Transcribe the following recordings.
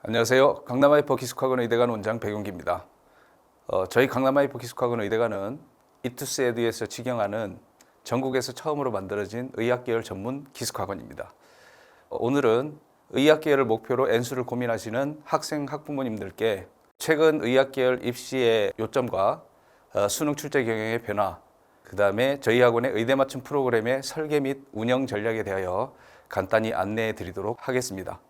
안녕하세요. 강남하이퍼 기숙학원 의대관 원장 백용기입니다. 어, 저희 강남하이퍼 기숙학원 의대관은 이투스 에듀에서 직영하는 전국에서 처음으로 만들어진 의학계열 전문 기숙학원입니다. 어, 오늘은 의학계열을 목표로 N수를 고민하시는 학생, 학부모님들께 최근 의학계열 입시의 요점과 어, 수능 출제 경영의 변화, 그 다음에 저희 학원의 의대 맞춤 프로그램의 설계 및 운영 전략에 대하여 간단히 안내해 드리도록 하겠습니다.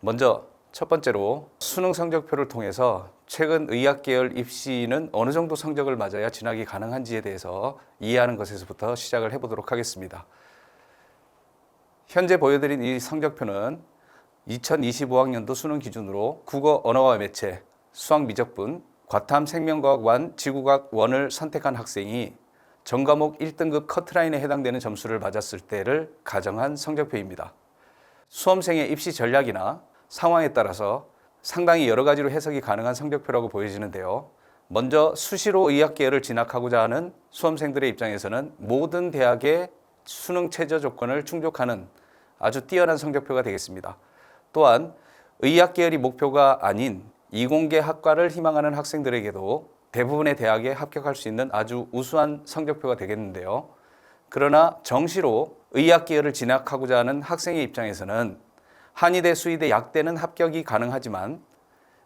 먼저 첫 번째로 수능 성적표를 통해서 최근 의학계열 입시는 어느 정도 성적을 맞아야 진학이 가능한지에 대해서 이해하는 것에서부터 시작을 해보도록 하겠습니다. 현재 보여드린 이 성적표는 2025학년도 수능 기준으로 국어 언어와 매체, 수학 미적분, 과탐 생명과학 원, 지구과학 원을 선택한 학생이 전 과목 1등급 커트라인에 해당되는 점수를 맞았을 때를 가정한 성적표입니다. 수험생의 입시 전략이나 상황에 따라서 상당히 여러 가지로 해석이 가능한 성적표라고 보여지는데요. 먼저 수시로 의학계열을 진학하고자 하는 수험생들의 입장에서는 모든 대학의 수능 최저 조건을 충족하는 아주 뛰어난 성적표가 되겠습니다. 또한 의학계열이 목표가 아닌 이공계 학과를 희망하는 학생들에게도 대부분의 대학에 합격할 수 있는 아주 우수한 성적표가 되겠는데요. 그러나 정시로 의학계열을 진학하고자 하는 학생의 입장에서는 한의대, 수의대, 약대는 합격이 가능하지만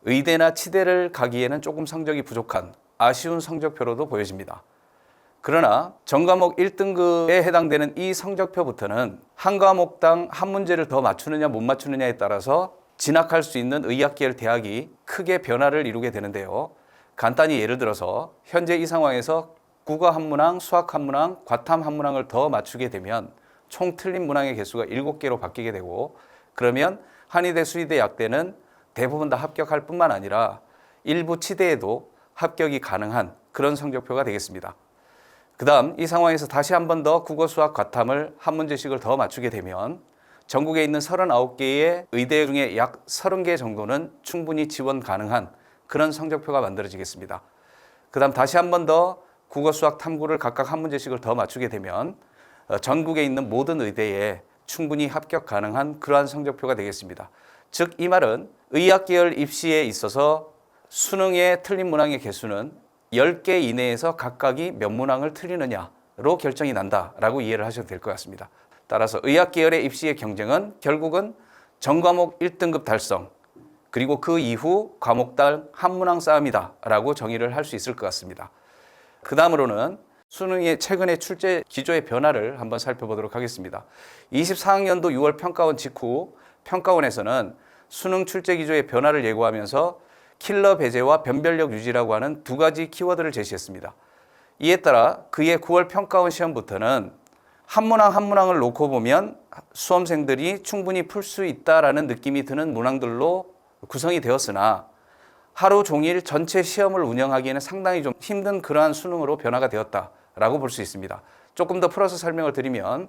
의대나 치대를 가기에는 조금 성적이 부족한 아쉬운 성적표로도 보여집니다. 그러나 전과목 1등급에 해당되는 이 성적표부터는 한 과목당 한 문제를 더 맞추느냐 못 맞추느냐에 따라서 진학할 수 있는 의학계열 대학이 크게 변화를 이루게 되는데요. 간단히 예를 들어서 현재 이 상황에서 국어 한 문항, 수학 한 문항, 과탐 한 문항을 더 맞추게 되면 총 틀린 문항의 개수가 7개로 바뀌게 되고 그러면 한의대, 수의대, 약대는 대부분 다 합격할 뿐만 아니라 일부 치대에도 합격이 가능한 그런 성적표가 되겠습니다. 그 다음 이 상황에서 다시 한 번 더 국어, 수학, 과탐을 한 문제씩을 더 맞추게 되면 전국에 있는 39개의 의대 중에 약 30개 정도는 충분히 지원 가능한 그런 성적표가 만들어지겠습니다. 그 다음 다시 한 번 더 국어, 수학, 탐구를 각각 한 문제씩을 더 맞추게 되면 어, 전국에 있는 모든 의대에 충분히 합격 가능한 그러한 성적표가 되겠습니다. 즉, 이 말은 의학계열 입시에 있어서 수능의 틀린 문항의 개수는 10개 이내에서 각각이 몇 문항을 틀리느냐로 결정이 난다라고 이해를 하셔도 될 것 같습니다. 따라서 의학계열의 입시의 경쟁은 결국은 전과목 1등급 달성, 그리고 그 이후 과목당 한 문항 싸움이다라고 정의를 할 수 있을 것 같습니다. 그 다음으로는 수능의 최근의 출제 기조의 변화를 한번 살펴보도록 하겠습니다. 24학년도 6월 평가원 직후 평가원에서는 수능 출제 기조의 변화를 예고하면서 킬러 배제와 변별력 유지라고 하는 두 가지 키워드를 제시했습니다. 이에 따라 그해 9월 평가원 시험부터는 한 문항 한 문항을 놓고 보면 수험생들이 충분히 풀 수 있다라는 느낌이 드는 문항들로 구성이 되었으나 하루 종일 전체 시험을 운영하기에는 상당히 좀 힘든 그러한 수능으로 변화가 되었다 라고 볼 수 있습니다. 조금 더 풀어서 설명을 드리면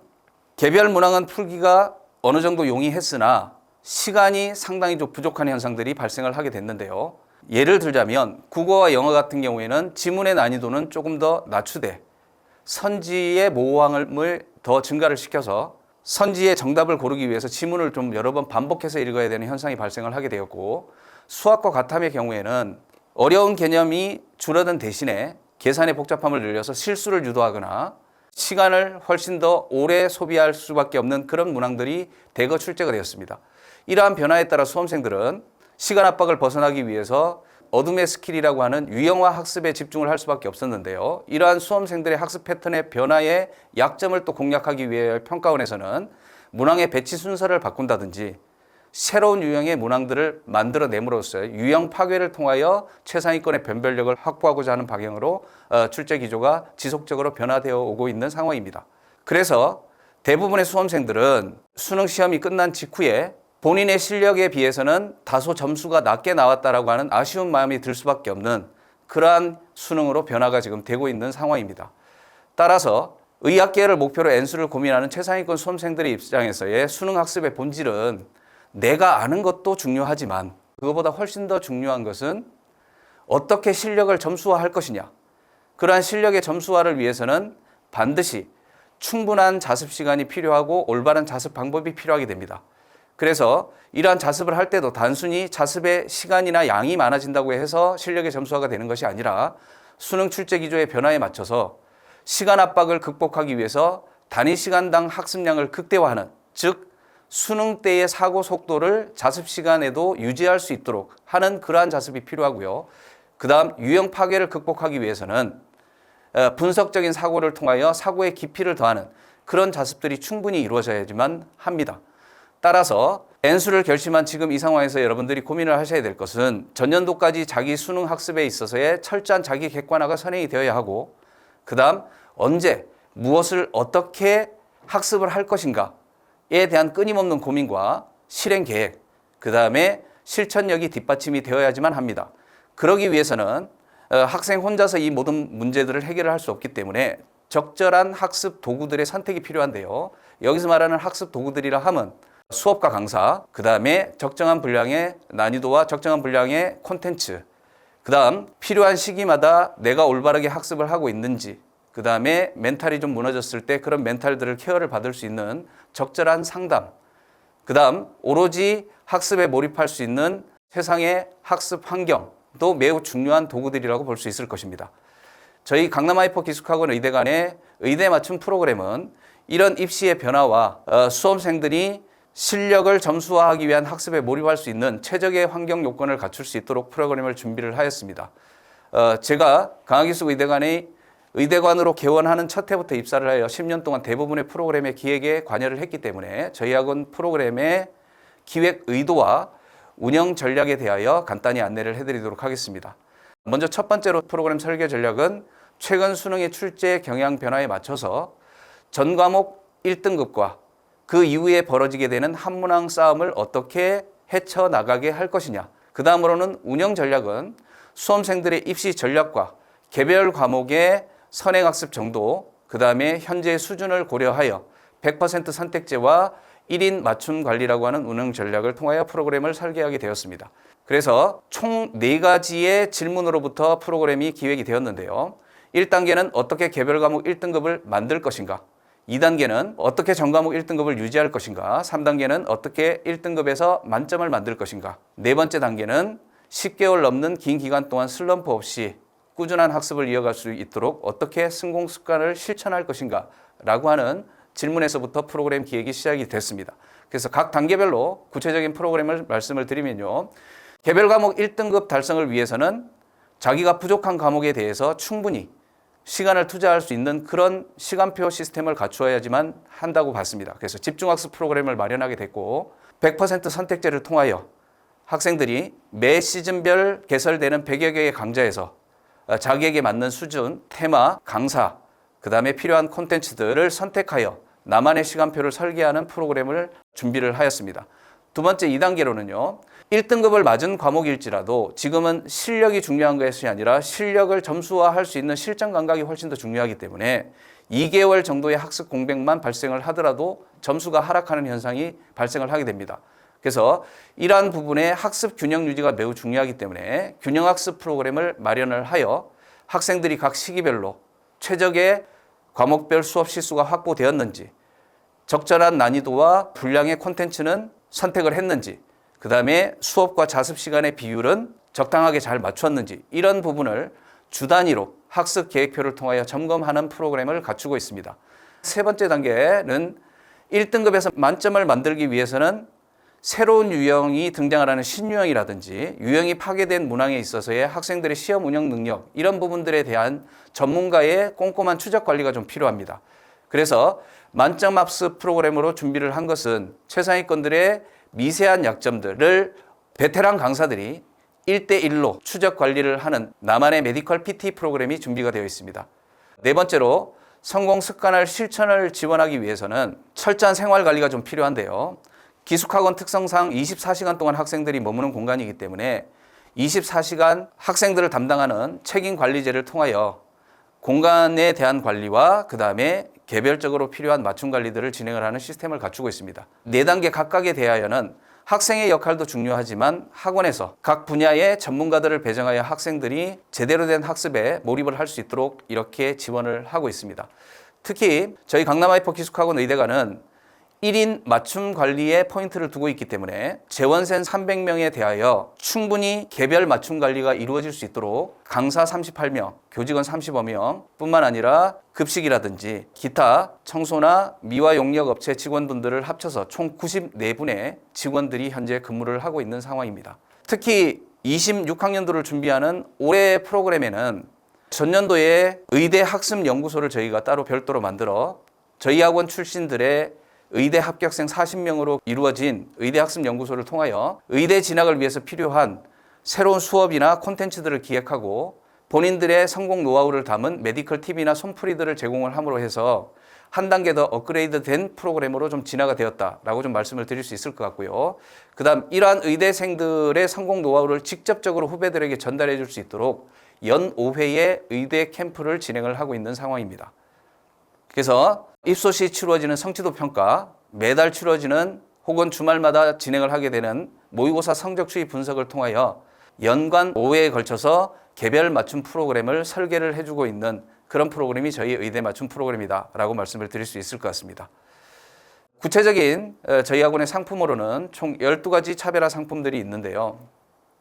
개별 문항은 풀기가 어느 정도 용이했으나 시간이 상당히 좀 부족한 현상들이 발생을 하게 됐는데요. 예를 들자면 국어와 영어 같은 경우에는 지문의 난이도는 조금 더 낮추되 선지의 모호함을 더 증가를 시켜서 선지의 정답을 고르기 위해서 지문을 좀 여러 번 반복해서 읽어야 되는 현상이 발생을 하게 되었고 수학과 과탐의 경우에는 어려운 개념이 줄어든 대신에 계산의 복잡함을 늘려서 실수를 유도하거나 시간을 훨씬 더 오래 소비할 수밖에 없는 그런 문항들이 대거 출제가 되었습니다. 이러한 변화에 따라 수험생들은 시간 압박을 벗어나기 위해서 어둠의 스킬이라고 하는 유형화 학습에 집중을 할 수밖에 없었는데요. 이러한 수험생들의 학습 패턴의 변화의 약점을 또 공략하기 위해 평가원에서는 문항의 배치 순서를 바꾼다든지 새로운 유형의 문항들을 만들어냄으로써 유형 파괴를 통하여 최상위권의 변별력을 확보하고자 하는 방향으로 어, 출제 기조가 지속적으로 변화되어 오고 있는 상황입니다. 그래서 대부분의 수험생들은 수능 시험이 끝난 직후에 본인의 실력에 비해서는 다소 점수가 낮게 나왔다라고 하는 아쉬운 마음이 들 수밖에 없는 그러한 수능으로 변화가 지금 되고 있는 상황입니다. 따라서 의학계를 목표로 N수를 고민하는 최상위권 수험생들의 입장에서의 수능 학습의 본질은 내가 아는 것도 중요하지만 그것보다 훨씬 더 중요한 것은 어떻게 실력을 점수화할 것이냐. 그러한 실력의 점수화를 위해서는 반드시 충분한 자습 시간이 필요하고 올바른 자습 방법이 필요하게 됩니다. 그래서 이러한 자습을 할 때도 단순히 자습의 시간이나 양이 많아진다고 해서 실력의 점수화가 되는 것이 아니라 수능 출제 기조의 변화에 맞춰서 시간 압박을 극복하기 위해서 단위 시간당 학습량을 극대화하는 즉 수능 때의 사고 속도를 자습 시간에도 유지할 수 있도록 하는 그러한 자습이 필요하고요. 그 다음 유형 파괴를 극복하기 위해서는 어, 분석적인 사고를 통하여 사고의 깊이를 더하는 그런 자습들이 충분히 이루어져야지만 합니다. 따라서 N수를 결심한 지금 이 상황에서 여러분들이 고민을 하셔야 될 것은 전년도까지 자기 수능 학습에 있어서의 철저한 자기 객관화가 선행이 되어야 하고 그 다음 언제 무엇을 어떻게 학습을 할 것인가에 대한 끊임없는 고민과 실행 계획 그 다음에 실천력이 뒷받침이 되어야지만 합니다. 그러기 위해서는 어, 학생 혼자서 이 모든 문제들을 해결을 할수 없기 때문에 적절한 학습 도구들의 선택이 필요한데요. 여기서 말하는 학습 도구들이라 함은 수업과 강사, 그 다음에 적정한 분량의 난이도와 적정한 분량의 콘텐츠, 그 다음 필요한 시기마다 내가 올바르게 학습을 하고 있는지, 그 다음에 멘탈이 좀 무너졌을 때 그런 멘탈들을 케어를 받을 수 있는 적절한 상담, 그 다음 오로지 학습에 몰입할 수 있는 세상의 학습 환경도 매우 중요한 도구들이라고 볼 수 있을 것입니다. 저희 강남 하이퍼 기숙학원 의대 간의 의대 맞춤 프로그램은 이런 입시의 변화와 어, 수험생들이 실력을 점수화하기 위한 학습에 몰입할 수 있는 최적의 환경 요건을 갖출 수 있도록 프로그램을 준비를 하였습니다. 어, 제가 강화기숙 의대관의 의대관으로 개원하는 첫 해부터 입사를 하여 10년 동안 대부분의 프로그램의 기획에 관여를 했기 때문에 저희 학원 프로그램의 기획 의도와 운영 전략에 대하여 간단히 안내를 해드리도록 하겠습니다. 먼저 첫 번째로 프로그램 설계 전략은 최근 수능의 출제 경향 변화에 맞춰서 전 과목 1등급과 그 이후에 벌어지게 되는 한문항 싸움을 어떻게 헤쳐나가게 할 것이냐. 그 다음으로는 운영 전략은 수험생들의 입시 전략과 개별 과목의 선행학습 정도, 그 다음에 현재 수준을 고려하여 100% 선택제와 1인 맞춤 관리라고 하는 운영 전략을 통하여 프로그램을 설계하게 되었습니다. 그래서 총 4가지의 질문으로부터 프로그램이 기획이 되었는데요. 1단계는 어떻게 개별 과목 1등급을 만들 것인가? 2단계는 어떻게 전 과목 1등급을 유지할 것인가? 3단계는 어떻게 1등급에서 만점을 만들 것인가? 네 번째 단계는 10개월 넘는 긴 기간 동안 슬럼프 없이 꾸준한 학습을 이어갈 수 있도록 어떻게 성공 습관을 실천할 것인가? 라고 하는 질문에서부터 프로그램 기획이 시작이 됐습니다. 그래서 각 단계별로 구체적인 프로그램을 말씀을 드리면요. 개별 과목 1등급 달성을 위해서는 자기가 부족한 과목에 대해서 충분히 시간을 투자할 수 있는 그런 시간표 시스템을 갖추어야지만 한다고 봤습니다. 그래서 집중학습 프로그램을 마련하게 됐고 100% 선택제를 통하여 학생들이 매 시즌별 개설되는 100여 개의 강좌에서 자기에게 맞는 수준, 테마, 강사, 그 다음에 필요한 콘텐츠들을 선택하여 나만의 시간표를 설계하는 프로그램을 준비를 하였습니다. 두 번째 2단계로는요. 1등급을 맞은 과목일지라도 지금은 실력이 중요한 것이 아니라 실력을 점수화할 수 있는 실전 감각이 훨씬 더 중요하기 때문에 2개월 정도의 학습 공백만 발생을 하더라도 점수가 하락하는 현상이 발생을 하게 됩니다. 그래서 이러한 부분에 학습 균형 유지가 매우 중요하기 때문에 균형 학습 프로그램을 마련을 하여 학생들이 각 시기별로 최적의 과목별 수업 실수가 확보되었는지 적절한 난이도와 분량의 콘텐츠는 선택을 했는지 그 다음에 수업과 자습 시간의 비율은 적당하게 잘 맞췄는지 이런 부분을 주 단위로 학습 계획표를 통하여 점검하는 프로그램을 갖추고 있습니다. 세 번째 단계는 1등급에서 만점을 만들기 위해서는 새로운 유형이 등장하는 신유형이라든지 유형이 파괴된 문항에 있어서의 학생들의 시험 운영 능력 이런 부분들에 대한 전문가의 꼼꼼한 추적 관리가 좀 필요합니다. 그래서 만점 학습 프로그램으로 준비를 한 것은 최상위권들의 미세한 약점들을 베테랑 강사들이 1대1로 추적 관리를 하는 나만의 메디컬 PT 프로그램이 준비가 되어 있습니다. 네 번째로 성공 습관을 실천을 지원하기 위해서는 철저한 생활 관리가 좀 필요한데요. 기숙학원 특성상 24시간 동안 학생들이 머무는 공간이기 때문에 24시간 학생들을 담당하는 책임 관리제를 통하여 공간에 대한 관리와 그 다음에 개별적으로 필요한 맞춤 관리들을 진행을 하는 시스템을 갖추고 있습니다. 네 단계 각각에 대하여는 학생의 역할도 중요하지만 학원에서 각 분야의 전문가들을 배정하여 학생들이 제대로 된 학습에 몰입을 할 수 있도록 이렇게 지원을 하고 있습니다. 특히 저희 강남 하이퍼 기숙학원 의대관은 1인 맞춤 관리에 포인트를 두고 있기 때문에 재원생 300명에 대하여 충분히 개별 맞춤 관리가 이루어질 수 있도록 강사 38명, 교직원 35명 뿐만 아니라 급식이라든지 기타 청소나 미화 용역 업체 직원분들을 합쳐서 총 94분의 직원들이 현재 근무를 하고 있는 상황입니다. 특히 26학년도를 준비하는 올해 프로그램에는 전년도에 의대 학습 연구소를 저희가 따로 별도로 만들어 저희 학원 출신들의 의대 합격생 40명으로 이루어진 의대 학습 연구소를 통하여 의대 진학을 위해서 필요한 새로운 수업이나 콘텐츠들을 기획하고 본인들의 성공 노하우를 담은 메디컬 팁이나 손풀이들을 제공을 함으로 해서 한 단계 더 업그레이드 된 프로그램으로 좀 진화가 되었다라고 좀 말씀을 드릴 수 있을 것 같고요. 그 다음 이러한 의대생들의 성공 노하우를 직접적으로 후배들에게 전달해 줄 수 있도록 연 5회의 의대 캠프를 진행을 하고 있는 상황입니다. 그래서 입소 시 치루어지는 성취도 평가, 매달 치루어지는 혹은 주말마다 진행을 하게 되는 모의고사 성적 추이 분석을 통하여 연간 5회에 걸쳐서 개별 맞춤 프로그램을 설계를 해주고 있는 그런 프로그램이 저희 의대 맞춤 프로그램이다 라고 말씀을 드릴 수 있을 것 같습니다. 구체적인 어, 저희 학원의 상품으로는 총 12가지 차별화 상품들이 있는데요.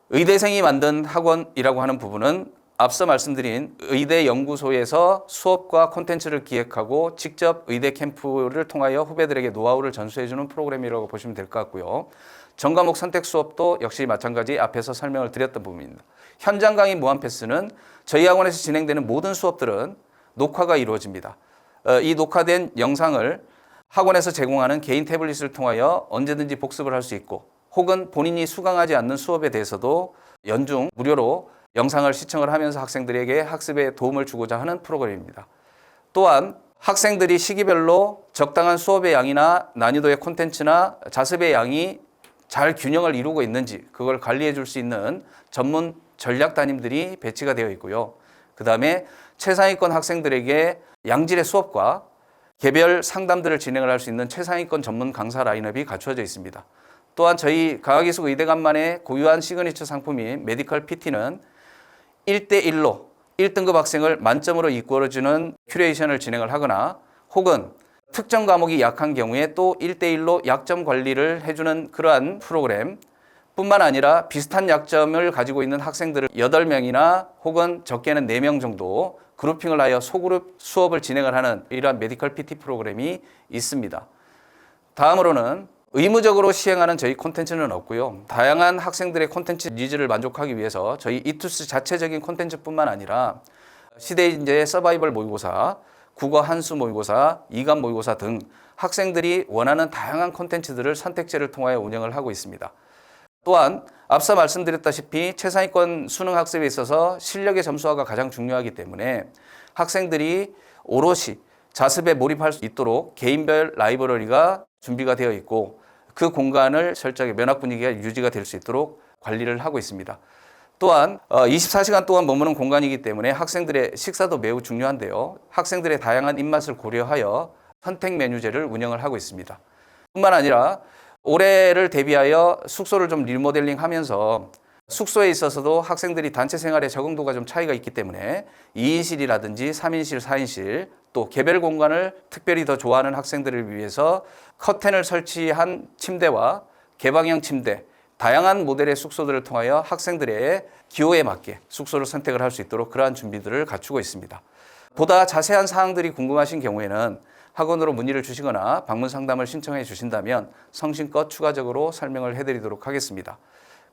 의대생이 만든 학원이라고 하는 부분은 앞서 말씀드린 의대 연구소에서 수업과 콘텐츠를 기획하고 직접 의대 캠프를 통하여 후배들에게 노하우를 전수해주는 프로그램이라고 보시면 될 것 같고요. 전과목 선택 수업도 역시 마찬가지 앞에서 설명을 드렸던 부분입니다. 현장 강의 무한 패스는 저희 학원에서 진행되는 모든 수업들은 녹화가 이루어집니다. 어, 이 녹화된 영상을 학원에서 제공하는 개인 태블릿을 통하여 언제든지 복습을 할 수 있고 혹은 본인이 수강하지 않는 수업에 대해서도 연중 무료로 영상을 시청을 하면서 학생들에게 학습에 도움을 주고자 하는 프로그램입니다. 또한 학생들이 시기별로 적당한 수업의 양이나 난이도의 콘텐츠나 자습의 양이 잘 균형을 이루고 있는지 그걸 관리해 줄 수 있는 전문 전략 담임들이 배치가 되어 있고요. 그 다음에 최상위권 학생들에게 양질의 수업과 개별 상담들을 진행을 할 수 있는 최상위권 전문 강사 라인업이 갖추어져 있습니다. 또한 저희 강화기숙 의대간만의 고유한 시그니처 상품인 메디컬 PT는 1대1로 1등급 학생을 만점으로 이끌어주는 큐레이션을 진행을 하거나 혹은 특정 과목이 약한 경우에 또 1대1로 약점 관리를 해주는 그러한 프로그램 뿐만 아니라 비슷한 약점을 가지고 있는 학생들을 8명이나 혹은 적게는 4명 정도 그룹핑을 하여 소그룹 수업을 진행을 하는 이러한 메디컬 PT 프로그램이 있습니다. 다음으로는 의무적으로 시행하는 저희 콘텐츠는 없고요. 다양한 학생들의 콘텐츠 니즈를 만족하기 위해서 저희 이투스 자체적인 콘텐츠뿐만 아니라 시대 인재의 서바이벌 모의고사, 국어 한수 모의고사, 이감 모의고사 등 학생들이 원하는 다양한 콘텐츠들을 선택제를 통하여 운영을 하고 있습니다. 또한 앞서 말씀드렸다시피 최상위권 수능 학습에 있어서 실력의 점수화가 가장 중요하기 때문에 학생들이 오롯이 자습에 몰입할 수 있도록 개인별 라이브러리가 준비가 되어 있고 그 공간을 철저하게 면학 분위기가 유지가 될 수 있도록 관리를 하고 있습니다. 또한 24시간 동안 머무는 공간이기 때문에 학생들의 식사도 매우 중요한데요. 학생들의 다양한 입맛을 고려하여 선택 메뉴제를 운영을 하고 있습니다. 뿐만 아니라 올해를 대비하여 숙소를 좀 리모델링 하면서 숙소에 있어서도 학생들이 단체 생활에 적응도가 좀 차이가 있기 때문에 2인실이라든지 3인실, 4인실 또 개별 공간을 특별히 더 좋아하는 학생들을 위해서 커튼을 설치한 침대와 개방형 침대, 다양한 모델의 숙소들을 통하여 학생들의 기호에 맞게 숙소를 선택을 할 수 있도록 그러한 준비들을 갖추고 있습니다. 보다 자세한 사항들이 궁금하신 경우에는 학원으로 문의를 주시거나 방문 상담을 신청해 주신다면 성심껏 추가적으로 설명을 해드리도록 하겠습니다.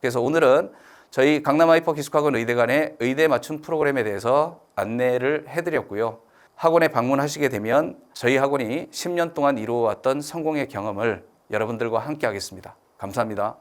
그래서 오늘은 저희 강남 하이퍼 기숙학원 의대간의 의대 맞춤 프로그램에 대해서 안내를 해드렸고요. 학원에 방문하시게 되면 저희 학원이 10년 동안 이루어왔던 성공의 경험을 여러분들과 함께 하겠습니다. 감사합니다.